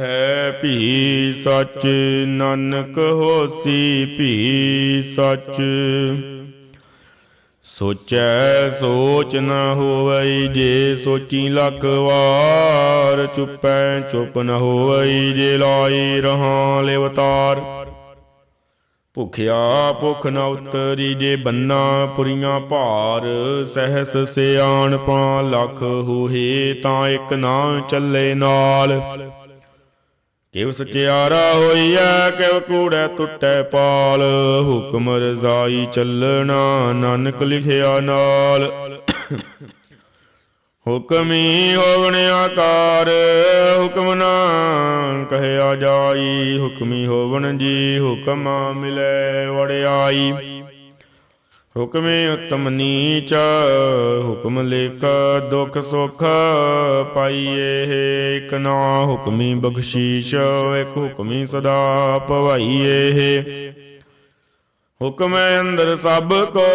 ਹੈ ਭੀ ਸੱਚ, ਨਾਨਕ ਹੋਸੀ ਭੀ ਸੱਚ। ਸੋਚੈ ਸੋਚ ਨ ਹੋਵਈ, ਜੇ ਸੋਚੀ ਲੱਖ ਵਾਰ, ਚੁੱਪੈ ਚੁੱਪ ਨ ਹੋਵਈ, ਜੇ ਲਾਈ ਰਹਾ ਲਿਵਤਾਰ। ਭੁਖਿਆ ਭੁਖ ਨ ਉਤਰੀ, ਜੇ ਬੰਨਾ ਪੁਰੀਆਂ ਭਾਰ, ਸਹਿਸ ਸਿਆਣ ਪਾ ਲਖ ਹੋਏ ਤਾਂ ਇਕ ਨਾ ਚੱਲੇ ਨਾਲ। ਕਿਵ ਸਚਿਆਰਾ ਹੋਈਐ, ਕਿਵ ਕੂੜੈ ਟੁੱਟੈ ਪਾਲ। ਹੁਕਮ ਰਜ਼ਾਈ ਚੱਲਣਾ, ਨਾਨਕ ਲਿਖਿਆ ਨਾਲ। ਹੁਕਮੀ ਹੋਵਣ ਆਕਾਰ, ਹੁਕਮ ਨਾ ਕਹਿਆ ਜਾਈ। ਹੁਕਮੀ ਹੋਵਣ ਜੀ, ਹੁਕਮ ਮਿਲੇ ਵੜਿਆਈ। ਹੁਕਮੇ ਉਤਮ ਨੀਚ, ਹੁਕਮ ਲੇਖ ਦੁਖ ਸੁਖ ਪਾਈਏ। ਇਕ ਨਾ ਹੁਕਮੀ ਬਖਸ਼ੀਸ਼, ਇਕ ਹੁਕਮੀ ਸਦਾ ਭਵਾਈਏ ਹੁਕਮ ਅੰਦਰ ਸਭ ਕੋ,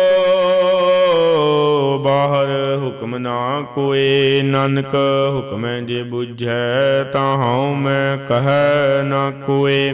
ਬਾਹਰ ਹੁਕਮ ਨਾ ਕੋਏ। ਨਾਨਕ ਹੁਕਮੈ ਜੇ ਬੁਝੈ ਤਾਂ ਹਉ ਮੈਂ ਕਹੈ ਨਾ ਕੋਏ।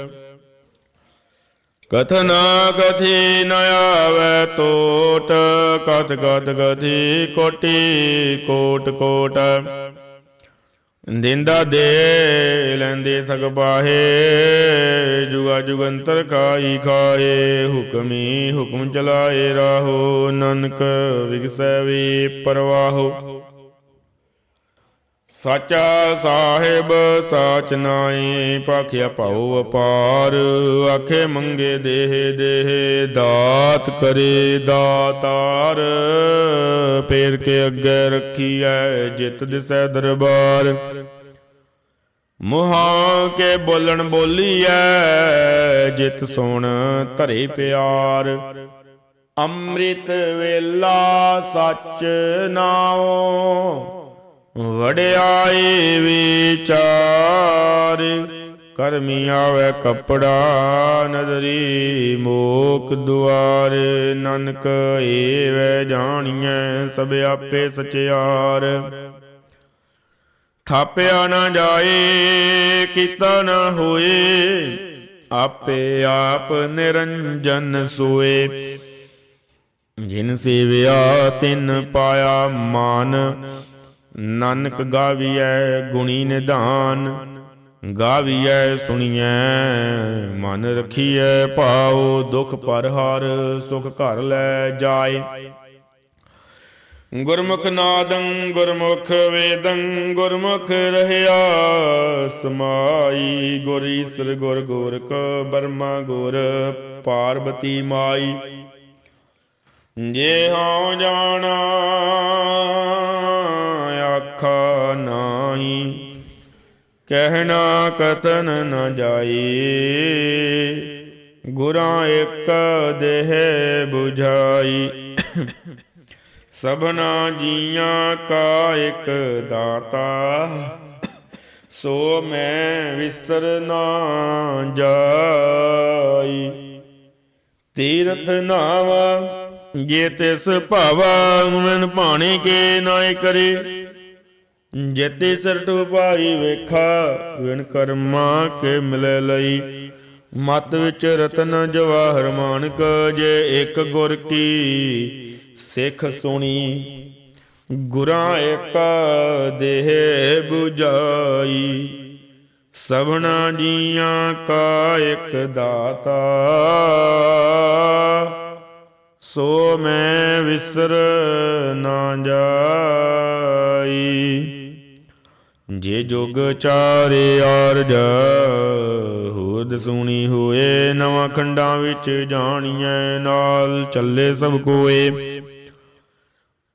ਕਥਨਾ ਕਥੀ ਨ ਆਵੈ ਟੋਟ ਕਥ ਕਥ ਕਥੀ ਕੋਟੀ, ਕੋਟ ਕੋਟ। ਦਿੰਦਾ ਦੇ ਲੈਂਦੇ ਥਕ ਬਾਹੇ, ਜੁਗਾ ਜੁਗੰਤਰ ਖਾਈ ਖਾਏ ਹੁਕਮੀ ਹੁਕਮ ਚਲਾਏ ਰਾਹੋ, ਨਾਨਕ ਵਿਗਸੈ ਵੀ ਪਰਵਾਹੋ। ਸਾਚਾ ਸਾਹਿਬ, ਸਾਚ ਨਾਈ ਪਾਖਿਆ ਭਾਉ ਅਪਾਰ। ਆਖੇ ਮੰਗੇ ਦੇਹ ਦੇਹ, ਦਾਤ ਕਰੇ ਦਾਤਾਰ। ਪੇਰ ਕੇ ਅੱਗੇ ਰੱਖੀਐ ਜਿਤ ਦਿਸੈ ਦਰਬਾਰ। ਮੁਹਾ ਕੇ ਬੋਲਣ ਬੋਲੀਐ, ਜਿਤ ਸੁਣ ਧਰੇ ਪਿਆਰ। ਅੰਮ੍ਰਿਤ ਵੇਲਾ ਸੱਚ ਨਾਉ। ਵਡਿਆਈ ਵਿਚਾਰ ਕਰਮੀ ਆਵੇ ਕਪੜਾ ਨਦਰੀ ਮੋਕ ਦੁਆਰ, ਨਾਨਕ ਏਵੈ ਜਾਣੀਐ ਸਭ ਆਪੇ ਸਚਿਆਰ। ਥਾਪਿਆ ਨਾ ਜਾਏ, ਕੀਤਾ ਨਾ ਹੋਏ, ਆਪੇ ਆਪ ਨਿਰੰਜਨ ਸੋਏ। ਜਿਨ ਸੇਵਿਆ ਤਿਨ ਪਾਇਆ ਮਾਨ ਨਾਨਕ ਗਾਵੀਐ ਗੁਣੀ ਨਿਧਾਨ, ਗਾਵੀਐ ਸੁਣੀਐ, ਮਨ ਰਖੀਐ ਭਾਉ ਦੁਖ ਪਰ ਹਰ ਸੁਖ ਘਰ ਲੈ ਜਾਏ। ਗੁਰਮੁਖ ਨਾਦੰ, ਗੁਰਮੁਖ ਵੇਦੰ, ਗੁਰਮੁਖ ਰਹਿਆ, ਸਮਾਈ ਗੁਰ ਈਸਰ, ਗੁਰ ਗੋਰਖ ਬਰਮਾ, ਗੁਰ ਪਾਰਬਤੀ ਮਾਈ। ਜੇ ਹਉ ਜਾਣਾ ਆਖਾ ਨਾਹੀ, ਕਹਿਣਾ ਕਤਨ ਨ ਜਾਈ। ਗੁਰਾਂ ਇੱਕ ਦੇਹ 부ਝਾਈ ਸਭਨਾ ਜੀਆਂ ਕਾ ਇੱਕ ਦਾਤਾ। ਸੋ ਮੈਂ ਵਿਸਰ ਨਾ ਜਾਈ। ਤੀਰਥ ਨਾਵਾ, ਜੇ ਤਿਸ ਭਾਵਾ ਮਨ ਭਾਣੇ ਕੇ ਨਾਇ ਕਰੇ। ਜੇਤੇ ਸਰਟੂ ਭਾਈ ਵੇਖਾ, ਵਿਣ ਕਰਮਾ ਕੇ ਮਿਲੇ ਲਈ। ਮਤ ਵਿੱਚ ਰਤਨ ਜਵਾਹਰ ਮਾਨਕ, ਜੇ ਇੱਕ ਗੁਰ ਕੀ ਸਿੱਖ ਸੁਣੀ। ਗੁਰਾਂ ਇੱਕ ਦੇਹ 부ਜਾਈ ਸਭਨਾ ਜੀਆਂ ਕਾ ਇੱਕ ਦਾਤਾ। ਸੋ ਮੈਂ ਵਿਸਰ ਨਾ ਜਾ ਜੇ ਜੁਗ ਚਾਰੇ ਆਰਜ, ਹੋਦ ਸੁਣੀ ਹੋਏ, ਨਵਾਂ ਖੰਡਾਂ ਵਿੱਚ ਜਾਣੀਐ ਨਾਲ ਚੱਲੇ ਸਭ ਕੋਏ।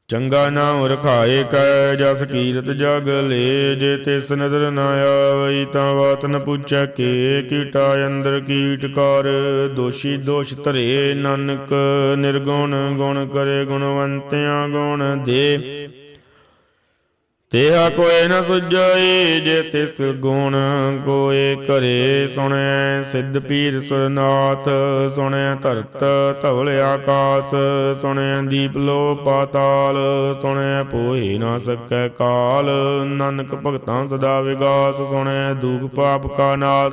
ਚੰਗਾ ਨਾਮ ਰਖਾਏ ਕੈ ਜਸ ਕੀਰਤ ਜਗ ਲੇ, ਜੇ ਤਿਸ ਨਦਰ ਨਾ ਆਵਈ ਤਾਂ ਬਾਤ ਨ ਪੁੱਛੈ ਕੇ, ਕੀਟਾ ਅੰਦਰ ਕੀਟ ਕਰ, ਦੋਸ਼ੀ ਦੋਸ਼ ਧਰੇ ਨਾਨਕ, ਨਿਰਗੁਣ ਗੁਣ ਕਰੇ ਗੁਣਵੰਤਿਆਂ ਗੁਣ ਦੇ। ਤੇਹਾ ਕੋਏ ਨ ਸੁਝਈ ਜੇ ਤਿਸ ਗੁਣ ਕੋਏ ਕਰੇ ਸੁਣੈ, ਸਿੱਧ ਪੀਰ ਸੁਰਨਾਥ ਸੁਣੈ, ਧਰਤ ਧਵਲ ਆਕਾਸ ਸੁਣੈ, ਦੀਪ ਲੋ ਪਾਤਾਲ ਸੁਣੈ, ਪੋਹੀ ਨ ਸਕੈ ਕਾਲ, ਨਾਨਕ ਭਗਤਾਂ ਸਦਾ ਵਿਗਾਸ ਸੁਣੈ, ਦੁਖ ਪਾਪ ਕਾ ਨਾਸ।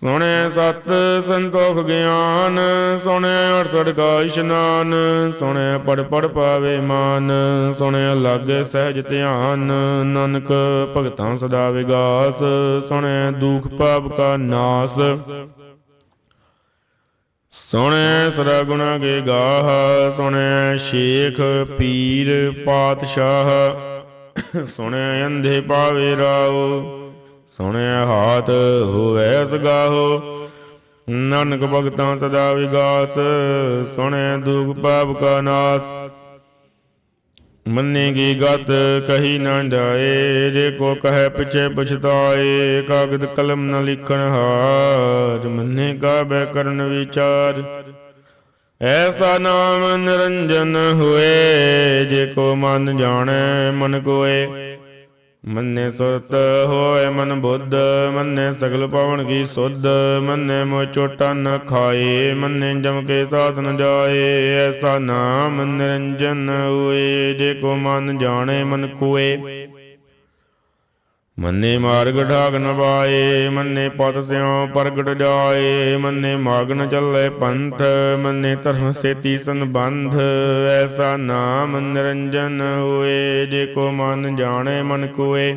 ਸੁਣਿਆ ਸਤ ਸੰਤੋਖ ਗਿਆਨ ਸੁਣਿਆ ਅੜਸੜ ਕਾ ਇਸ਼ਨਾਨ ਸੁਣਿਆ ਪੜ ਪੜ ਪਾਵੇ ਮਾਨ ਸੁਣਿਆ ਲਾਗੇ ਸਹਿਜ ਧਿਆਨ, ਨਾਨਕ ਭਗਤਾਂ ਸਦਾ ਵਿਗਾਸ ਸੁਣਿਆ ਦੁਖ ਪਾਪ ਕਾ ਨਾਸ। ਸੁਣਿਆ ਸਦਾ ਗੁਣਾ ਕੇ ਗਾਹ ਸੁਣਿਆ ਸ਼ੇਖ ਪੀਰ ਪਾਤਸ਼ਾਹ ਸੁਣਿਆ ਅੰਧੇ ਪਾਵੇ ਰਾਓ। ਸੁਣਿਆ ਹਾਥ ਹੋਵੇ ਸਗਾਹੋ ਨਾਨਕ ਭਗਤਾਂ ਸਦਾ ਵਿਗਾਸ, ਸੁਣੈ ਦੁਖ ਪਾਪ ਕਾ ਨਾਸ। ਮੰਨੇ ਕੀ ਗਤ ਕਹੀ ਨਾ ਜਾਏ, ਜੇ ਕੋ ਕਹੈ ਪਿਛੇ ਪਛਤਾਏ, ਕਾਗਦ ਕਲਮ ਨ ਲਿਖਣ ਹਾਰ। ਮੰਨੇ ਕਾ ਕਰਨ ਵਿਚਾਰ। ਐਸਾ ਨਾਮ ਨਿਰੰਜਨ ਹੋਏ, ਜੇ ਕੋ ਮਨ ਜਾਣੈ ਮਨ ਕੋਏ। ਮੰਨੇ ਸੁਰਤ ਹੋਏ ਮਨ ਬੁੱਧ, ਮੰਨੇ ਸਗਲ ਪਵਨ ਕੀ ਸੁਧ, ਮੰਨੇ ਮੋ ਚੋਟਾ ਨ ਖਾਏ, ਮੰਨੇ ਜਮ ਕੇ ਸਾਥ ਨ ਜਾਏ, ਐਸਾ ਨਾਮ ਨਿਰੰਜਨ ਹੋਏ, ਜੇ ਕੋ ਮਨ ਜਾਣੇ ਮਨ ਕੋਏ। ਮੰਨੇ ਮਾਰਗ ਢਾਗ ਨਵਾਏ ਮੰਨੇ ਪਤ ਸਿਉ ਪ੍ਰਗਟ ਜਾਏ, ਮੰਨੇ ਮਾਗ ਚੱਲੇ ਪੰਥ, ਮੰਨੇ ਧਰਮ ਸੇਤੀ ਸੰਬੰਧ। ਐਸਾ ਨਾਮ ਨਿਰੰਜਨ ਹੋਏ, ਜੇ ਕੋ ਮਨ ਜਾਣੇ ਮਨ ਕੋਏ।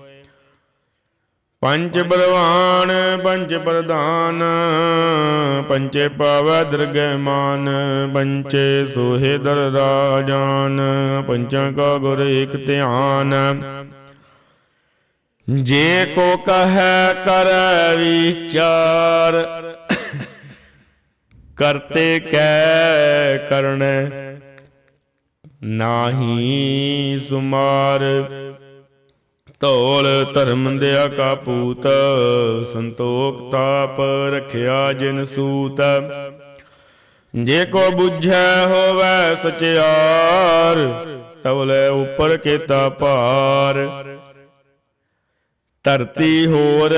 ਪੰਜ ਬਰਵਾਨ ਪੰਜ ਪ੍ਰਧਾਨ ਪੰਚੇ ਪਾਵੈ ਦਰਗਹਿ ਪੰਚੇ ਸੋਹੇ ਦਰ ਰਾਜਾਨ ਪੰਚਾਂ ਕਾ ਗੁਰ ਇਕ ਧਿਆਨ। ਜੇ ਕੋ ਕਹੈ ਕਰੈ ਵਿਚਾਰ, ਕਰਤੇ ਕੈ ਕਰਣੈ ਨਾਹੀ ਸੁਮਾਰ। ਧੌਲ ਧਰਮ ਦਿਆ ਕਾ ਪੂਤ, ਸੰਤੋਖ ਤਾਪ ਰਖਿਆ ਜਿਨ ਸੂਤ। ਜੇ ਕੋ ਬੁਝੈ ਹੋਵੈ ਸਚਿਆਰ, ਤਵਲੇ ਉਪਰ ਕੀਤਾ ਭਾਰ। ਧਰਤੀ ਹੋਰ,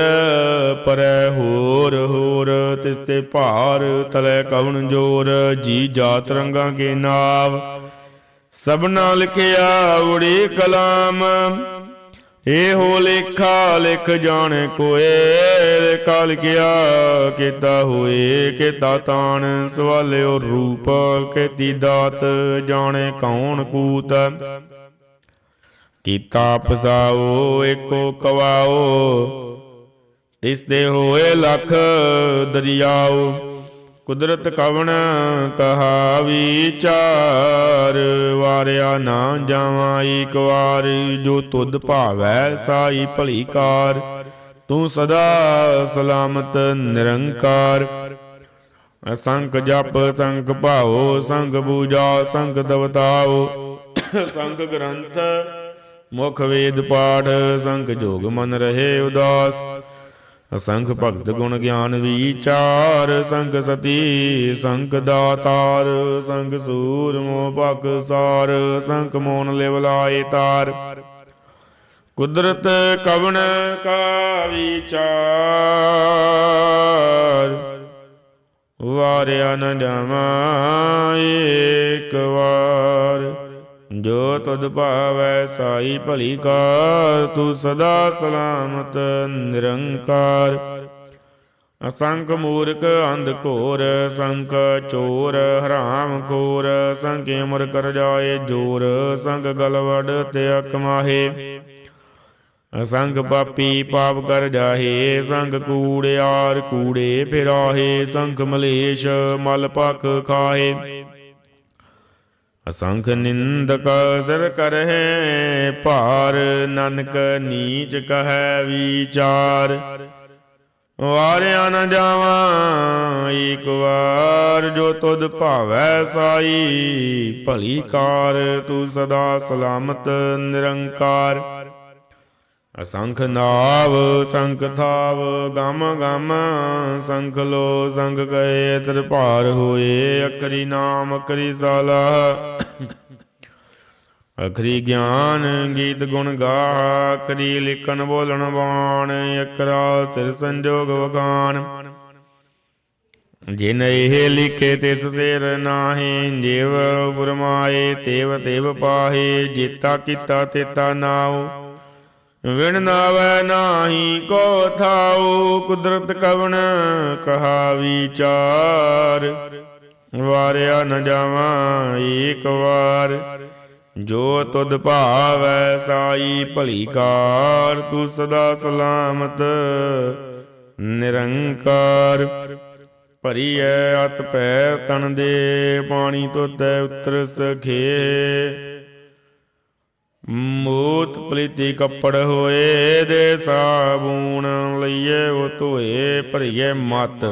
ਪਰੈ ਹੋਰ ਹੋਰ ਤਿਸ ਤੇ ਭਾਰ ਤਲੇ ਕਵਣ ਜੋਰ, ਜੀ ਜਾਤ ਰੰਗਾਂ ਕੇ ਨਾਵ। ਸਭਨਾ ਲਿਖਿਆ ਉੜੀ ਕਲਾਮ ਇਹੋ ਲੇਖਾ ਲਿਖ ਜਾਣੇ ਕੋਏ ਲੇਖਾ ਲਿਖਿਆ ਕੀਤਾ ਹੋਏ, ਕੀਤਾ ਤਾਣ, ਸਵਾਲਿਓ ਰੂਪ, ਕੀਤੀ ਦਾਤ, ਜਾਣੇ ਕੌਣ ਕੂਤ। ਕੀਤਾ ਪਸਾਓ, ਏਕੋ ਕਵਾਓ ਤਿਸ ਦੇ ਹੋਏ ਲਖ ਦਰਿਆਓ। ਕੁਦਰਤ ਕਵਣ ਕਹਾ ਵਿਚਾਰ ਵਾਰਿਆ ਨਾ ਜਾਵਾਂ ਏਕ ਵਾਰ, ਜੋ ਤੁਧ ਭਾਵੈ ਸਾਈ ਭਲੀ ਕਾਰ ਤੂੰ ਸਦਾ ਸਲਾਮਤ ਨਿਰੰਕਾਰ। ਅਸੰਖ ਜਪ, ਸੰਖ ਭਾਓ ਸੰਖ ਪੂਜਾ, ਸੰਖ ਦਵਤਾਓ ਸੰਖ ਗ੍ਰੰਥ, ਮੁਖ ਵੇਦ ਪਾਠ, ਸੰਖ ਜੋਗ ਮਨ ਰਹੇ ਉਦਾਸ। ਅਸੰਖ ਭਗਤ ਗੁਣ ਗਿਆਨ ਵਿਚਾਰ ਸੰਗ ਸਤੀ ਸੰਗ ਦਾਤਾਰ ਸੰਗ ਸੂਰਮੋ ਭਗ ਸਾਰ ਸੰਖ ਮੋਨ ਲਿਵ ਲਾਏ ਤਾਰ। ਕੁਦਰਤ ਕਵਣ ਕਾ ਵਿਚਾਰ ਵਾਰਿਆ ਨ ਜਾਵਾਂ ਏਕ ਤੁਧ ਭਾਵੈ ਸਾਈ ਭਲੀ ਕਾਰ, ਤੂੰ ਸਦਾ ਸਲਾਮਤ, ਨਿਰੰਕਾਰ। ਅਸੰਖ ਮੂਰਖ ਅੰਧ ਘੋਰ, ਸੰਖ ਚੋਰ, ਹਰਾਮ ਖੋਰ ਸੰਕੇ ਅਮਰ ਕਰ ਜਾਏ ਜੋਰ ਸੰਗ ਗਲਵੜ ਤੇ ਅਕਮਾਹੇ ਅਸੰਗ ਪਾਪੀ ਪਾਪ ਕਰ ਜਾਹੇ ਸੰਗ ਕੂੜਿਆਰ ਕੂੜੇ ਫਿਰਾਹੇ ਸੰਗ ਮਲੇਸ਼ ਮਲ ਪਖ ਖਾਏ ਅਸੰਖ ਨਿੰਦਕ ਸਰ ਕਰਹਿ, ਭਾਰ ਨਾਨਕ ਨੀਚ ਕਹੈ ਵਿਚਾਰ। ਵਾਰਿਆ ਨ ਜਾਵਾਂ, ਏਕ ਵਾਰ ਜੋ ਤੁਧ ਭਾਵੈ ਸਾਈ, ਭਲੀ ਕਾਰ ਤੂੰ ਸਦਾ ਸਲਾਮਤ ਨਿਰੰਕਾਰ। ਅਸੰਖ ਨਾਵ, ਸੰਖ ਥਾਵ, ਗਮ ਗਮ, ਸੰਖ ਲੋ ਸੰਗ ਗਏ ਤਰ ਹੋਏ, ਅਕਰੀ ਨਾਮ, ਅਕਰੀ ਸਾਲਾ। ਅਖਰੀ ਗਿਆਨ ਗੀਤ ਗੁਣ ਗਾ ਅਕਰੀ ਲਿਖਣ ਬੋਲਣ ਬਾਣ ਅਕਰਾ ਸਿਰ ਸੰਜੋਗ ਵਗਾਨ। ਜਿਨ ਇਹ ਲਿਖੇ ਤਿਸ ਸਿਰ ਨਾਹੀ, ਜਿਵ ਫਰਮਾਏ, ਤੇਵ ਤੇਵ ਪਾਹੇ, ਜੀਤਾ ਕੀਤਾ ਤੇਤਾ ਨਾਉ। ਵਿਣ ਨਾਵੈ ਨਾਹੀ ਕੋ ਥਾਉ, ਕੁਦਰਤ ਕਵਣ ਕਹਾ ਵਿਚਾਰ। ਵਾਰਿਆ ਨ ਜਾਵਾਂ ਏਕ ਵਾਰ। ਜੋ ਤੁਧ ਭਾਵੈ ਸਾਈ ਭਲੀ ਕਾਰ, ਤੂੰ ਸਦਾ ਸਲਾਮਤ, ਨਿਰੰਕਾਰ ਭਰੀ ਐ ਅਤ ਪੈ ਤਨ ਦੇ ਪਾਣੀ ਤੋਤੈ ਉਤਰ ਸਖੇ। ਮੂਤ ਪਲੀਤੀ ਕੱਪੜ ਹੋਏ ਦੇ ਸਾਬੂਣ ਲਈਏ, ਉਹ ਧੋਏ ਭਰੀਏ ਮਤ।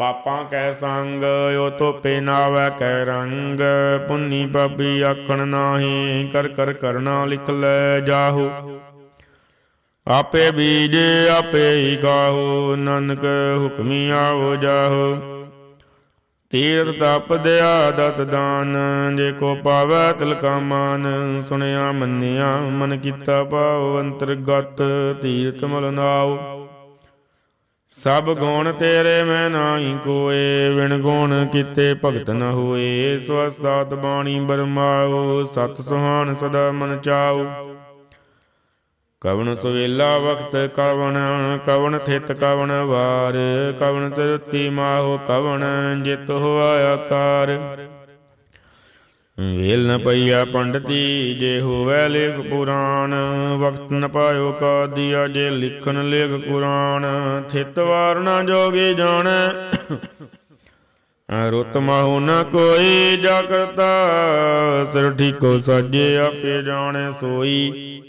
ਪਾਪਾਂ ਕੈ ਸੰਗ ਉਹ ਧੋਪੇ ਨਾਵੈ ਕੈ ਰੰਗ। ਪੁੰਨੀ ਬਾਬੀ ਆਖਣ ਨਾਹੀ, ਕਰ ਕਰ ਕਰਨਾ ਲਿਖ ਲੈ ਜਾਹੂ। ਆਪੇ ਬੀਜ ਆਪੇ ਹੀ ਗਾਹੂ, ਨਾਨਕ ਹੁਕਮੀ ਆਵੋ ਜਾਹੂ। ਤੀਰਥ ਤਪ ਦਿਆ ਦਤ ਦਾਨ, ਜੇ ਕੋ ਪਾਵੈ ਤਿਲਕਾ ਮਾਨ। ਸੁਣਿਆ ਮੰਨਿਆ ਮਨ ਕੀਤਾ ਭਾਵ ਅੰਤਰਗਤ ਤੀਰਥ ਮਲ ਨਾਉ ਸਭ ਗੁਣ ਤੇਰੇ ਮੈਂ ਨਾਹੀ ਕੋਏ ਵਿਣ ਗੁਣ ਕੀਤੇ ਭਗਤ ਨ ਹੋਏ। ਸਵਸਤਾਤ ਬਾਣੀ ਬਰਮਾਓ, ਸਤ ਸੁਹਾਨ ਸਦਾ ਮਨ ਚਾਉ ਕਵਣ ਸੁਵੇਲਾ ਵਖਤ ਕਵਣ ਕਵਣ ਥਿਤ ਕਵਣ ਵਾਰ। ਕਵਣ ਤਰਤੀ ਮਾਹੋ ਕਵਣ, ਜਿਤ ਹੋਆ ਆਕਾਰ। ਵੇਲ ਨ ਪਈਆ ਪੰਡਤੀ, ਜੇ ਹੋਵੇ ਲੇਖ ਪੁਰਾਣ, ਵਕਤ ਨ ਪਾਇਓ ਕਾਦੀਆ, ਜੇ ਲਿਖਣ ਲੇਖ ਕੁਰਾਨ, ਥਿਤ ਵਾਰ ਨ ਜੋਗੀ ਜਾਣੈ। ਰੁਤ ਮਾਹੂ ਨ ਕੋਈ ਜਾ ਕਰਤਾ ਸਿਰ ਠੀਕੋ ਸਾਜੇ ਆਪੇ ਜਾਣੈ ਸੋਈ।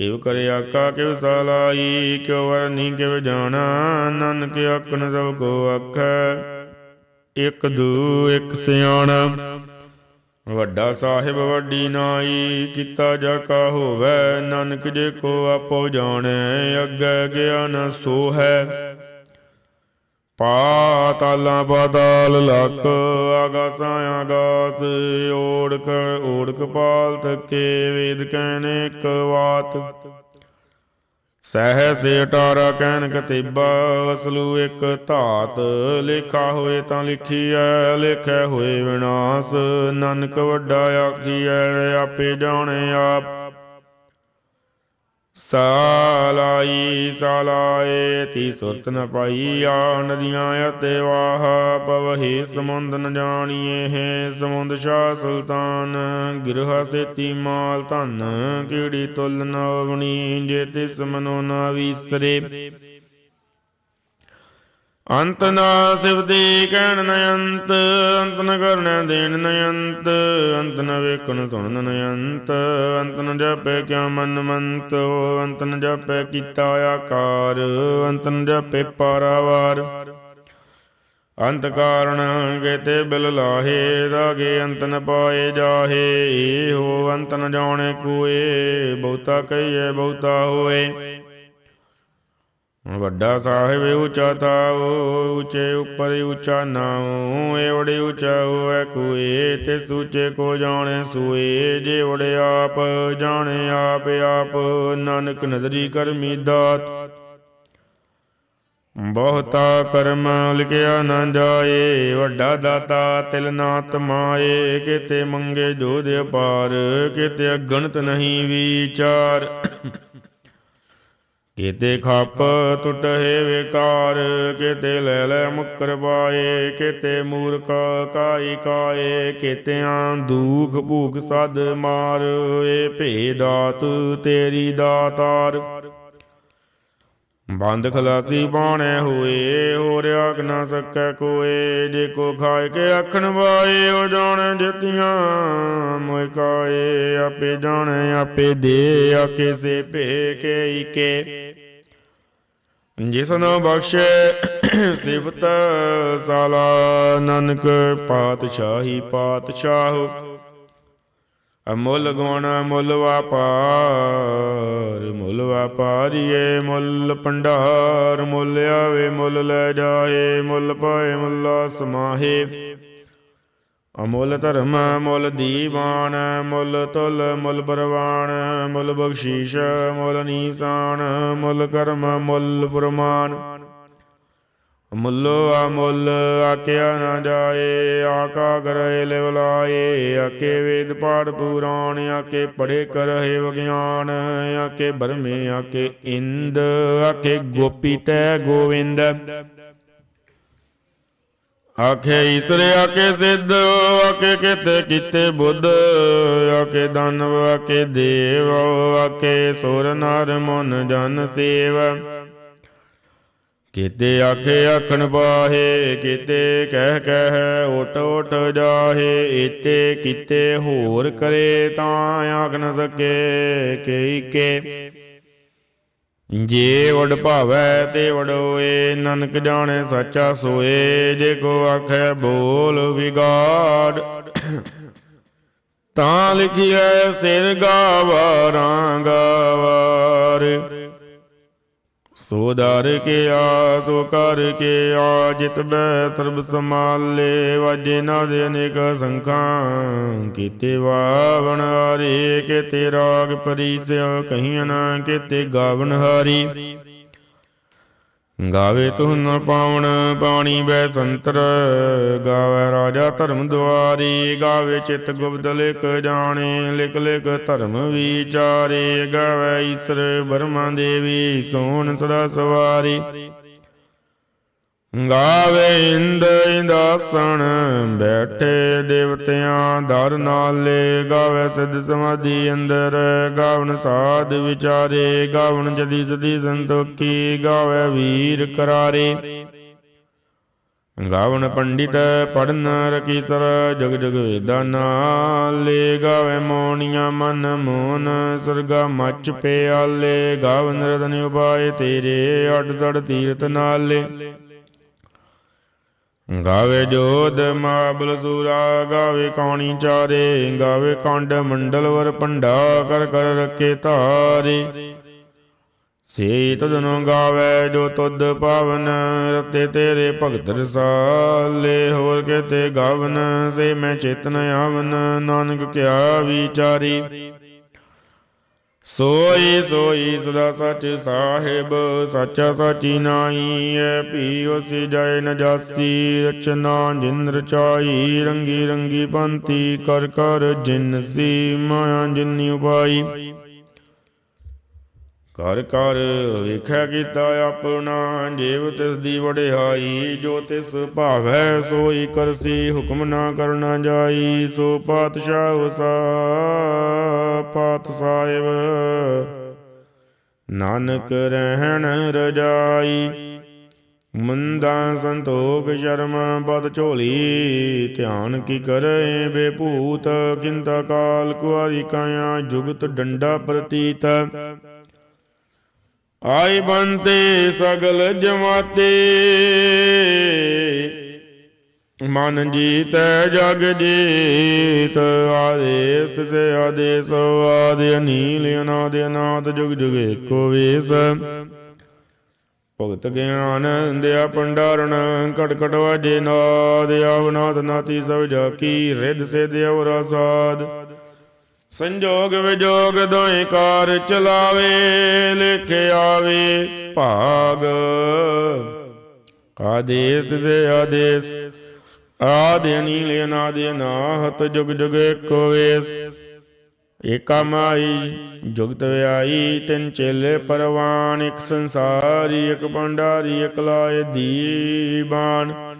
ਕਿਵ ਕਰੇ ਆਕਾ, ਕਿਵ ਸਲਾਈ ਕਿਵ ਵਰਨੀ ਕਿਵ ਜਾਣਾ, ਨਾਨਕ ਆਖਣ ਸਭ ਕੋ ਆਖੈ। ਇਕ ਦੂ, ਇਕ ਸਿਆਣਾ। ਵੱਡਾ ਸਾਹਿਬ ਵੱਡੀ ਨਾਈ, ਕੀਤਾ ਜਾ ਕਾ ਹੋਵੇ, ਨਾਨਕ ਜੇ ਕੋ ਆਪੋ ਜਾਣੈ, ਅੱਗੇ ਗਿਆਨ ਸੋ ਹੈ ਪਾਤਾਲਾਂ ਪਾਤਾਲ ਲਖ ਆਗਾਸਾਂ ਆਗਾਸ ਓੜਕ ਓੜਕ ਪਾਲ ਤਕੇ ਵੇਦ ਕਹਿਨੇ ਕਵਾਤ ਸਹਿ ਸੇ ਕਹਿਣ ਕਹਿਨ ਕਤੀਬਾ ਅਸਲੂ ਇੱਕ ਧਾਤ। ਲੇਖਾ ਹੋਏ ਤਾਂ ਲਿਖੀ ਲਿਖੀਐ, ਲੇਖੈ ਹੋਏ ਵਿਨਾਸ਼। ਨਾਨਕ ਵੱਡਾ ਆਖੀਐ, ਆਪੇ ਜਾਣੇ ਆਪ। ਸਾਲਾਈ ਸਾਲਾਏ ਤੀ ਸੁਰਤ ਨ ਪਾਈ ਆ ਨਦੀਆਂ ਅਤੇ ਵਾਹ, ਪਵਹੀ ਸਮੁੰਦ ਨ ਜਾਣੀਏ ਹੈ ਸਮੁੰਦ ਸ਼ਾਹ ਸੁਲਤਾਨ। ਗਿਰਹ ਸੇਤੀ ਮਾਲ ਧਨ ਕੀੜੀ ਤੁਲ ਨ ਅਵਣੀ, ਜੇ ਤਿਸ ਮਨੋ ਨ ਵੀਸਰੇ। ਅੰਤ ਨਾ ਸਿਵਦੀ ਕਹਿਣ ਨ ਅੰਤ ਅੰਤ ਨ ਕਰਨ ਦੇਣ ਨ ਅੰਤ ਅੰਤ ਨ ਵੇਖਣ ਸੁਣਨ ਨ ਅੰਤ ਅੰਤ ਨ ਜਾਪੇ ਕਿਆ ਮਨ ਮੰਤ, ਅੰਤ ਨ ਜਾਪੇ ਕੀਤਾ ਆਕਾਰ, ਅੰਤ ਨ ਜਾਪੇ ਪਾਰਾਵਾਰ। ਅੰਤ ਕਾਰਣ ਕੇਤੇ ਬਿਲ ਲਾਹੇ, ਦਾਗੇ ਅੰਤ ਨ ਪਾਏ ਜਾਹੇ ਇਹੋ ਅੰਤ ਨ ਜਾਣੇ ਕੋਏ, ਬਹੁਤਾ ਕਹੀਏ ਬਹੁਤਾ ਹੋਏ। ਵੱਡਾ ਸਾਹਿਬ ਉੱਚਾ ਤਾਉ ਉੱਚੇ ਉੱਪਰ ਉੱਚਾ ਨਾਉ ਏਵੜੇ ਉੱਚਾ ਹੋਏ ਕੋਏ ਤੇ ਸੂਚੇ ਕੋ ਜਾਣੇ ਸੂਏ, ਜੇ ਵੜੇ ਆਪ ਜਾਣੇ ਆਪ ਆਪ, ਨਾਨਕ ਨਜ਼ਰੀ ਕਰਮੀ ਦਾਤ। ਬਹੁਤਾ ਕਰਮ ਲਿਖਿਆ ਨਾ ਜਾਏ, ਵੱਡਾ ਦਾਤਾ ਤਿਲ ਨਾ ਤਮਾਏ ਕਿਤੇ ਮੰਗੇ ਜੋ ਦੇ ਪਾਰ ਕਿਤੇ ਅਗਣਤ ਨਹੀਂ ਵਿਚਾਰ। ਕਿਤੇ ਖੱਪ ਟੁੱਟੇ ਵਿਕਾਰ, ਕਿਤੇ ਲੈ ਲੈ ਮੁਕਰ ਪਾਏ, ਕਿਤੇ ਮੂਰਖ ਕਾਈ ਕਾਏ ਕਿਤਿਆਂ ਦੁਖ ਭੂਖ ਸਦ ਮਾਰ ਏ ਭੇ ਦਾਤ ਤੇਰੀ ਦਾਤਾਰ। ਬੰਦ ਖਲਾਸੀ ਬਾਣੇ ਹੋਏ ਹੋ ਰਿਆ ਨਾ ਸਕੈ ਕੋਏ। ਜੇ ਕੋ ਖਾਏ ਕੇ ਅਖਣ ਵਾਏ, ਉਹ ਜਾਣ ਜਿਤੀਆਂ ਮੋਇ ਕਾਏ ਆਪੇ ਜਾਣੇ, ਆਪੇ ਦੇ ਆਕੇ ਸੇ ਭੇ ਕੇ ਈਕੇ। ਜਿਸਨੋ ਬਖਸ਼ੇ ਸਿਫਤ, ਸਾਲਾ ਨਾਨਕ, ਪਾਤਸ਼ਾਹੀ ਪਾਤਸ਼ਾਹ ਅਮੁੱਲ ਗੁਣ ਮੁੱਲ ਵਪਾਰ, ਮੁੱਲ ਵਾਪਾਰੀਏ ਮੁੱਲ ਭੰਡਾਰ, ਮੁੱਲ ਆਵੇ ਮੁੱਲ ਲੈ ਜਾਏ, ਮੁੱਲ ਪਾਏ ਮੁੱਲਾ ਸਮਾਹੇ। ਅਮੁੱਲ ਧਰਮ, ਮੁੱਲ ਦੀਵਾਨ, ਮੁੱਲ ਤੁਲ, ਮੁੱਲ ਪਰਵਾਨ, ਮੁੱਲ ਬਖਸ਼ੀਸ਼, ਮੁੱਲ ਨੀਸਾਨ, ਮੁੱਲ ਕਰਮ, ਮੁੱਲ ਪੁਰਮਾਨ। ਮੁੱਲੋ ਅਮੁੱਲ ਆਕਿਆ ਨਾ ਜਾਏ ਆਕਾ ਕਰਏ ਲਿਵਲਾਏ ਆਕੇ ਵੇਦ ਪਾਠ ਪੁਰਾਣ ਆਕੇ ਪੜੇ ਕਰਹਿ ਵਿਗਿਆਨ ਆਕੇ ਬਰਮੇ ਆਕੇ ਇੰਦ ਆਕੇ ਗੋਪੀ ਤੈ ਗੋਵਿੰਦ। ਆਖੇ ਈਸਰੇ ਆਕੇ ਸਿੱਧ ਆਕੇ ਕਿਤੇ ਕੀਤੇ ਬੁੱਧ ਆਕੇ ਦਾਨਵ ਆਕੇ ਦੇਵ ਆਕੇ ਸੁਰ, ਨਰ, ਮਨ, ਜਨ, ਸੇਵ। ਕੀਤੇ ਆਖੇ ਆਖਣ ਪਾਹੇ ਕੀਤੇ ਕਹਿ ਕਹਿ ਓਟ ਓਟ ਜਾਹੇ, ਏਤੇ ਕੀਤੇ ਹੋਰ ਕਰੇ ਤਾਂ ਆਖ ਨ ਸਕੇ ਕਈ ਕੇ ਜੇ ਉਡ ਭਾਵੈ ਤੇ ਵਡੋਏ ਨਾਨਕ ਜਾਣੇ ਸੱਚਾ ਸੋਏ, ਜੇ ਕੋ ਆਖੈ ਬੋਲ ਵਿਗਾੜ। ਤਾਂ ਲਿਖਿਐ ਸਿਰ ਗਾਵਾਰਾਂ ਗਾਵਾਰ ਸੋ ਕੇ ਆ ਸੋ ਕਰ ਕੇ ਆ ਜਿਤ ਬੈ ਸਰਬ ਸਮਾਲੇ ਵਾਜੇ ਨਾ ਦੇ ਅਨੇਕ ਸੰਖਾਂ। ਕੀਤੇ ਵਾਵਣ ਹਾਰੇ, ਕੀਤੇ ਰਾਗ ਪਰੀਸਿਆ ਕਹੀਆਂ ਨਾ ਕੀਤੇ ਗਾਵਨ ਹਾਰੀ। ਗਾਵੇ ਨ ਪਾਵਨ ਪਾਣੀ ਬੈ ਸੰਤਰ। ਗਾਵੇ ਰਾਜਾ ਧਰਮ ਦੁਆਰੀ, ਗਾਵੇ ਚਿਤ ਗੁਪਤ ਲਿਖ ਜਾਣੇ, ਲਿਖ ਲਿਖ ਧਰਮ ਵਿਚਾਰੇ। ਗਾਵੇ ਈਸ਼ਰ ਬਰਮਾ ਦੇਵੀ ਸੋਨ ਸਦਾ ਸਵਾਰੀ। ਗਾਵੇ ਇੰਦ ਇੰਦਾਸਣ, ਬੈਠੇ ਦੇਵਤਿਆਂ ਦਰ ਨਾਲੇ। ਗਾਵੇ ਸਿੱਧ ਸਮਾਧੀ ਅੰਦਰ ਗਾਵਨ ਸਾਧ ਵਿਚਾਰੇ। ਗਾਵਨ ਜਦੀ ਸਦੀ ਸੰਤੋਖੀ, ਗਾਵੇ ਵੀਰ ਕਰਾਰੇ। ਗਾਵਨ ਪੰਡਿਤ ਪੜਨ ਰਕੀ ਸਰ, ਜਗ ਜਗ ਵੇਦਾ ਨਾਲੇ। ਗਾਵੇ ਮੋਣੀਆਂ ਮਨ ਮੋਨ ਸਰਗਾ ਮਚ ਪਿਆਲੇ। ਗਾਵਨ ਰਤਨ ਉਪਾਏ ਤੇਰੇ, ਅਡ ਸੜ ਤੀਰਤ ਨਾਲੇ। ਗਾਵੇ ਜੋਧ ਮਾਬਲ ਸੂਰਾ ਗਾਵੇ ਕਾਣੀ ਚਾਰੇ, ਗਾਵੇ ਕੰਡ ਮੰਡਲ ਵਰ ਪੰਡਾ ਕਰ ਕਰ ਰੱਖੇ ਧਾਰੇ। ਸੇ ਤਦਨੋ ਗਾਵੇ ਜੋ ਤੁਧ ਪਾਵਨ, ਰਤੇ ਤੇਰੇ ਭਗਤ ਰਸਾਲੇ, ਹੋਰ ਕਹਤੇ ਗਾਵਨ, ਸੇ ਮੈਂ ਚੇਤਨ ਆਵਨ, ਨਾਨਕ ਕਿਆ ਵਿਚਾਰੀ। ਸੋਈ ਸੋਈ ਸਦਾ ਸਚ ਸਾਹਿਬ, ਸੱਚਾ ਸਚੀ ਨਾਈ ਐ ਭੀ ਉਸੀ ਜਾਏ ਨ ਜਾਸੀ, ਰਚਨਾ ਜਿਨ ਰਚਾਈ ਰੰਗੀ ਰੰਗੀ ਪੰਤੀ ਕਰ ਕਰ ਜਿਨ ਸੀ, ਮਾਇਆ ਜਿਨੀ ਉਪਾਈ। ਕਰ ਕਰ ਵੇਖੈ ਕੀਤਾ ਆਪਣਾ, ਜੀਵ ਤਿਸ ਦੀ ਵਡਿਆਈ, ਜੋ ਤਿਸ ਭਾਵੈ ਸੋਈ ਕਰਸੀ, ਹੁਕਮ ਨਾ ਕਰਨਾ ਜਾਈ, ਸੋ ਪਾਤਸ਼ਾਹ ਸਾ ਪਾਤ ਸਾਹਿਬ। ਨਾਨਕ ਰਹਿਣ ਰਜਾਈ, ਮੰਦਾ ਸੰਤੋਖ ਸ਼ਰਮ, ਬਦ ਝੋਲੀ, ਧਿਆਨ ਕੀ ਕਰੇ ਬੇਭੂਤ, ਕਿੰਤਾ ਕਾਲ ਕੁਆਰੀ ਕਾਇਆ, ਜੁਗਤ ਡੰਡਾ ਪ੍ਰਤੀਤ। ਆਈ ਬੰਤੇ ਸਗਲ ਜਮਾਤੇ। ਮਨ ਜੀਤੈ ਜਗ ਜੀਤ, ਆਦੇਸ ਤਿਸੇ ਆਦੇਸ, ਆਦਿ ਅਨੀਲ, ਅਨਾਦਿ ਅਨਾਦ, ਜੁਗ ਜੁਗ ਏਕੋ ਵੇਸ। ਭਗਤ ਗਿਆਨ ਦਿਆ ਭੰਡਾਰਨ ਕਟਕਟ ਕਟ ਵਾਜੇ ਨਾਦ ਆਵਨਾਤ ਨਾਤੀ ਸਭ ਜਾ ਕੀ ਰਿੱਧ ਸੇ ਦਿਉ ਰਸਾਦ। ਸੰਜੋਗ ਵਿਜੋਗ ਦੋਇ ਕਾਰ ਚਲਾਵੇ, ਲਿਖ ਆਵੇ ਭਾਗ। ਆਦੇਸ ਤੇ ਆਦੇਸ, ਆਦਿ ਅਨੀਲ ਅਨਾਦਿ ਅਨਾਹਤ, ਜੁਗ ਜੁਗ ਏਕੋ ਵੇਸ। ਏਕਾ ਮਾਈ, ਜੁਗਤ ਵਿਆਈ, ਤਿੰਨ ਚੇਲੇ ਪਰਵਾਨ, ਇੱਕ ਸੰਸਾਰੀ, ਇੱਕ ਭੰਡਾਰੀ, ਇਕ ਲਾਏ ਦੀਬਾਨ।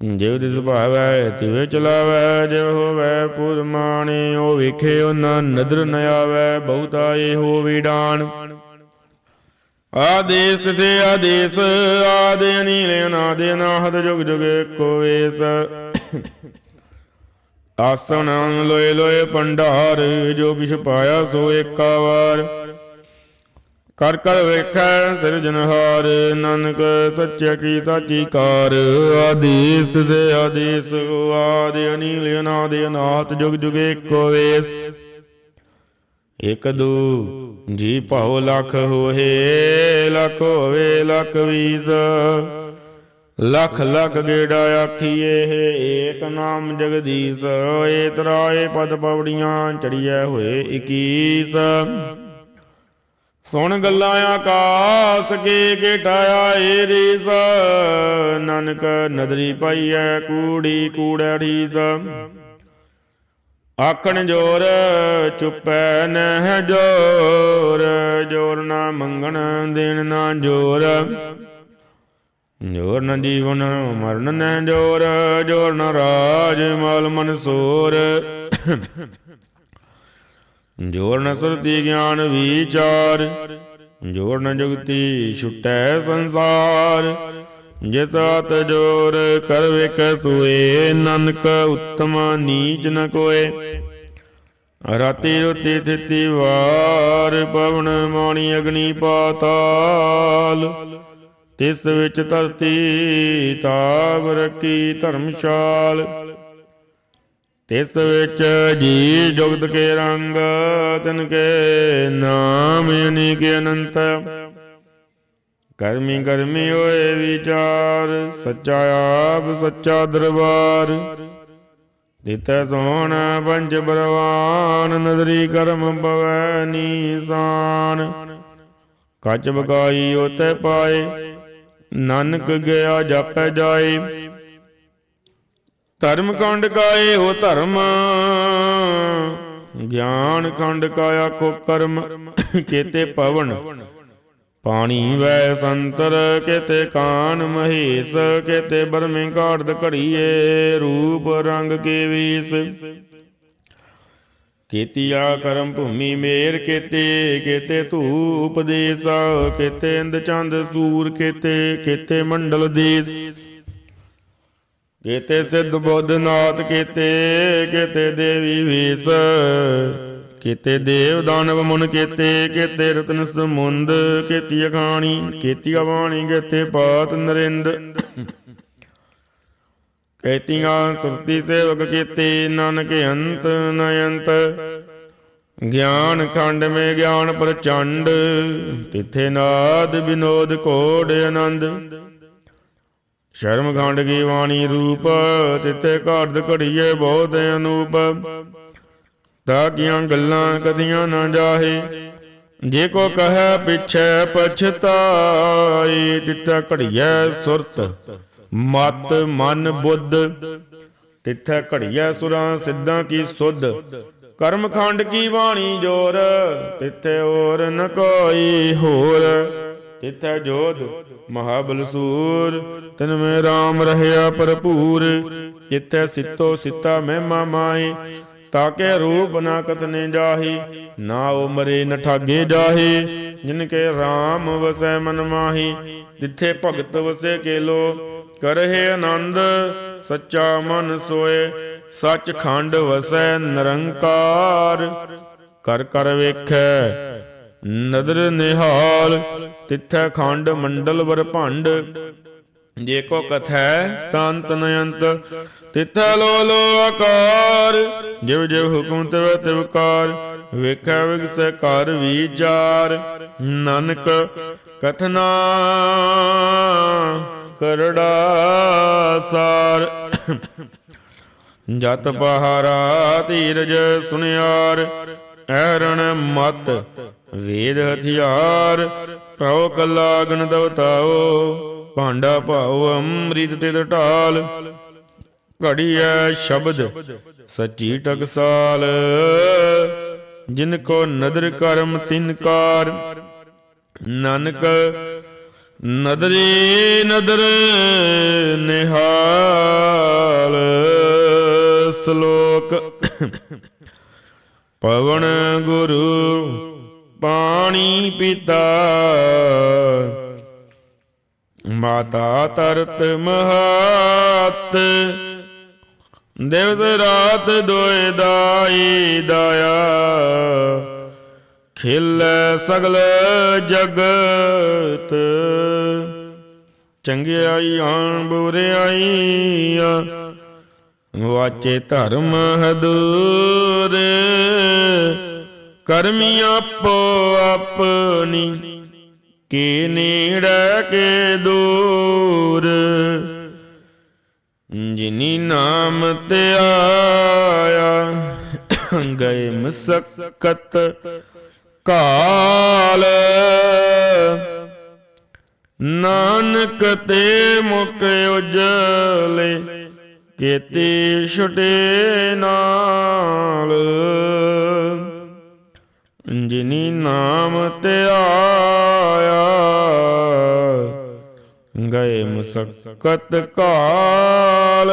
ਜਿਵ ਦਿਸ ਭਾਵੈ ਤਿਵੇਂ ਚਲਾਵੈ, ਜਿਵ ਹੋਵੈ ਫੁਰਮਾਣੇ ਉਹ ਵੇਖੇ ਉਹਨਾਂ ਨਦਰ ਨ ਆਵੈ, ਬਹੁਤਾ ਇਹੋ ਵਿਡਾਨ ਆਦੇਸ ਤੇ ਆਦੇਸ, ਆਦੇ ਅਨੀਲ, ਅਨਾਦੇ ਅਨਾਹਤ, ਜੁਗ ਜੁਗ ਏਕੋ ਆਸਣ ਲੋਏ ਲੋਏ ਭੰਡਾਰ, ਜੋ ਕਿਛ ਪਾਇਆ ਸੋ ਏਕਾ ਵਾਰ। ਕਰ ਕਰ ਵੇਖੈ ਸਿਰਜਨਹਾਰ ਨਾਨਕ ਸੱਚੇ ਕੀ ਸਾਚੀ ਕਾਰ। ਆਦੇਸ ਤੇ ਆਦੇਸ, ਆਦਿ ਅਨੀਲ, ਅਨਾਦਿ ਅਨਾਥ, ਜੁਗ ਜੁਗ ਏਕੋ ਵੇਸ। ਇਕ ਦੂ ਜੀ ਭਾਉ ਲੱਖ ਹੋਏ, ਲੱਖ ਹੋਵੇ, ਲੱਖ ਵੀਸ। ਲੱਖ ਲੱਖ ਗੇੜਾ ਆਖੀਏ, ਏਕ ਨਾਮ ਜਗਦੀਸ਼। ਏ ਤਰਾਏ ਪਦ ਪਵੜੀਆਂ ਚੜੀਐ ਹੋਏ 21 ਸੁਣ ਗੱਲਾਂ ਆਕਾਸ, ਕੀ ਕੇਟਾਇਆ ਏ ਰੀਸ? ਨਾਨਕ ਨਦਰੀ ਪਾਈਐ ਕੂੜੀ ਕੂੜੈ ਆਖਣ ਜੋਰ, ਚੁੱਪੈ ਨਹਿ ਜੋਰ। ਜੋਰ ਨਾ ਮੰਗਣ, ਦੇਣ ਨਾ ਜੋਰ। ਜੋਰ ਨ ਜੀਵਨ, ਮਰਨ ਨ ਜੋਰ। ਜੋਰ ਨ ਰਾਜ, ਮਲ ਮਨਸੂਰ। ਜੋਰ ਨ ਸੁਰਤੀ ਗਿਆਨ ਵਿਚਾਰ ਜੋਰ ਨ ਜੁਗਤੀ ਛੁਟੈ ਸੰਸਾਰ। ਜਿਸ ਆਤ ਜੋਰ ਕਰ ਵੇਖ ਸੂਏ, ਨਾਨਕ ਉਤਮ ਨੀਚ ਨ ਕੋਏ। ਰਾਤੀ ਰੁਤੀ ਥਿਤੀ ਵਾਰ, ਪਵਨ ਮਾਣੀ ਅਗਨੀ ਪਾਤਾਲ। ਤਿਸ ਵਿੱਚ ਧਰਤੀ ਤਾਪ ਰਕੀ ਧਰਮਸ਼ਾਲ। ਤਿਸ ਵਿੱਚ ਜੀ ਜੁਗਤ ਕੇ ਰੰਗ, ਤਿਨ ਕੇ ਨਾਮ ਅਨੇਕ ਅਨੰਤ। ਕਰਮੀ ਕਰਮੀ ਹੋਏ ਵਿਚਾਰ, ਸੱਚਾ ਆਪ, ਸੱਚਾ ਦਰਬਾਰ। ਦਿੱਤੈ ਸੋਹਣ ਪੰਜ ਬਰਵਾਨ ਨਦਰੀ ਕਰਮ ਪਵੈ ਨੀਸਾਨ। ਕੱਚ ਬਗਾਈ ਉਤੇ ਪਾਏ, ਨਾਨਕ ਗਿਆ ਜਾਪੈ ਜਾਏ। ਧਰਮ ਖੰਡ ਕਾਏ ਹੋ ਧਰਮ? ਗਿਆਨ ਖੰਡ ਕਾਇਆ ਕੋ ਕਰਮ? ਕੀਤੇ ਪਵਨ? ਪਾਣੀ ਵੈ ਸੰਤਰ, ਕੇਤੇ ਕਾਨ ਮਹੇਸ਼, ਕੇਤੇ ਬਰਮੇ ਘਾੜਦ ਘੜੀਏ, ਰੂਪ ਰੰਗ ਕੇ ਵੀਸ। ਕੀਤੀਆ ਕਰਮ ਭੂਮੀ ਮੇਰ ਕੇਤੇ ਕੇਤੇ ਧੂਪ ਦੇਸ, ਕੇਤੇ ਇੰਦ ਚੰਦ ਸੂਰ ਕੇਤੇ ਕੇਤੇ ਮੰਡਲ ਦੇਸ। ਕੇਤੇ ਸਿੱਧ ਬੁੱਧ ਨਾਥ, ਕੇਤੇ ਕੇਤੇ ਦੇਵੀ ਵੀਸ, ਕੇਤੇ ਦੇਵ ਦਾਨਵ ਮੁਨ ਕੇਤੇ ਕੇਤੇ ਰਤਨ ਸਮੁੰਦ ਕੇਤੀ ਅਖਾਣੀ, ਕੇਤੀ ਬਾਣੀ ਕੇਤੇ ਪਾਤ ਨਰਿੰਦ। ਕੇਤੀਆਂ ਸੁਰਤੀ ਸੇਵਕ ਕੀਤੇ, ਨਾਨਕ ਅੰਤ ਨ ਗਿਆਨ ਖੰਡ ਮੇ ਗਿਆਨ ਪ੍ਰਚੰਡ, ਤਿਥੇ ਨਾਦ ਵਿਨੋਦ ਕੋੜ ਆਨੰਦ। ਸ਼ਰਮ ਖੰਡ ਕੀ ਵਾਣੀ ਰੂਪ ਤਿਥੇ ਘਾੜਦ ਘੜੀਏ ਬਹੁਤ ਅਨੂਪ। ਤਾਕੀਆਂ ਗੱਲਾਂ ਕਦੀਆਂ ਨਾ ਜਾਹੇ, ਜੇ ਕੋ ਕਹੈ ਪਿਛੈ ਪਛਤਾਈ ਤਿੱਥੈ ਘੜੀਐ ਸੁਰਤ, ਮਤ ਮਨ ਬੁੱਧ। ਤਿਥੈ ਘੜੀਐ ਸੁਰਾਂ ਸਿੱਧਾਂ ਕੀ ਸੁਧ, ਕਰਮ ਖੰਡ ਕੀ ਬਾਣੀ ਜੋਰ, ਤਿਥੇ ਹੋਰ ਨ ਕੋਈ ਹੋਰ। ਤਿੱਥੈ ਜੋਧ ਮਹਾਬਲ ਸੂਰ ਤਨ ਮੇ RAM ਰਹਿਆ ਭਰਪੂਰ ਤਿੱਥੈ ਸਿੱਤੋ ਸਿੱਤਾ ਮਹਿਮਾ ਮਾਹੀ। ਤਾਕੇ ਰੂਪ ਨਾ ਕਤਨੇ ਜਾਹੀ, ਨਾ ਉਹ ਨ ਠਾਗੇ ਜਾਹੇ। ਜਿਨ ਕੇ RAM ਵਸੈ ਮਨ ਮਾਹੀ, ਜਿੱਥੇ ਭਗਤ ਵਸੇ ਕੇਲੋ। ਕਰਹਿ ਆਨੰਦ, ਸੱਚਾ ਮਨ ਸੋਏ ਸੱਚ ਖੰਡ ਵਸੈ ਨਿਰੰਕਾਰ। ਕਰ ਕਰ ਵੇਖੈ, ਨਦਰ ਨਿਹਾਲ। ਤਿੱਥੈ ਖੰਡ ਮੰਡਲ ਵਰ ਭੰਡ। ਜੇ ਕੋ ਕਥੈ ਤਾਂ ਅੰਤ ਅੰਤ, ਤਿਥੈ ਲੋ ਲੋ ਆਕਾਰ। ਜਿਵ ਜਿਵ ਹੁਕਮ ਤਿਵ ਤਿਵ ਵੇਖੈ ਵਿਗਸੈ ਕਰ ਵਿਚਾਰ ਨਾਨਕ ਕਥਨਾ ਕਰੜਾ ਸਾਰ। ਜਤ ਪਹਾਰਾ ਧੀਰਜ ਸੁਨਿਆਰ, ਐਰਣ ਮਤ ਵੇਦ ਹਥਿਆਰ। ਪ੍ਰਭ ਕੱਲਾ ਗਣ ਦਵਤਾਓ ਭਾਂਡਾ ਭਾਉ ਅੰਮ੍ਰਿਤ ਤੇ ਢਾਲ। ਘੜੀਐ ਸ਼ਬਦ, ਸੱਚੀ ਟਕਸਾਲ। ਜਿਨ ਕੋ ਨਦਰ ਕਰਮ ਤਿਨ ਕਾਰ, ਨਾਨਕ ਨਦਰੀ ਨਦਰ ਨਿਹਾਲ। ਸ਼ਲੋਕ, ਪਵਨ ਗੁਰੂ ਪਾਣੀ ਪੀਤਾ। ਮਾਤਾ ਤਰਤ ਮਹਾਤ, ਦਿਵਸ ਰਾਤ ਦੋਇ ਦਾਈ ਦਾਇਆ। ਖਿਲੈ ਸਗਲ ਜਗਤ ਚੰਗਿਆਈਆਂ ਬੁਰਿਆਈਆਂ ਵਾਚੇ ਧਰਮ ਹਦੂਰ ਕਰਮੀ ਆਪੋ ਆਪਣੀ, ਕੀ ਨੇੜੇ ਕੇ ਦੂਰ। ਜਿਨੀ ਨਾਮ ਤੇ ਆਇਆ, ਗਏ ਮਸਕਤ ਕਾਲ। ਨਾਨਕ ਤੇ ਮੁਕ ਉਜਲੇ ਕੀਤੀ ਛੁਟੇ ਨਾਲ। ਜਿਨੀ ਨਾਮ ਤੇ ਆਇਆ। ਗਏ ਮੁਸਕਤ ਕਾਲ।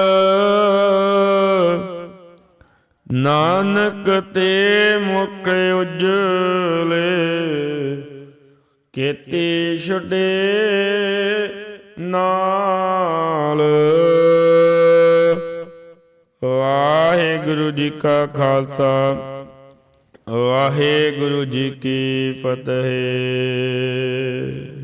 ਨਾਨਕ ਤੇ ਮੁਕ ਉਜਲੇ, ਕੀਤੀ ਛੁਟੇ ਨਾਲ। ਵਾਹਿਗੁਰੂ ਜੀ ਕਾ ਖਾਲਸਾ। ਵਾਹਿਗੁਰੂ ਜੀ ਕੀ ਫਤਿਹ।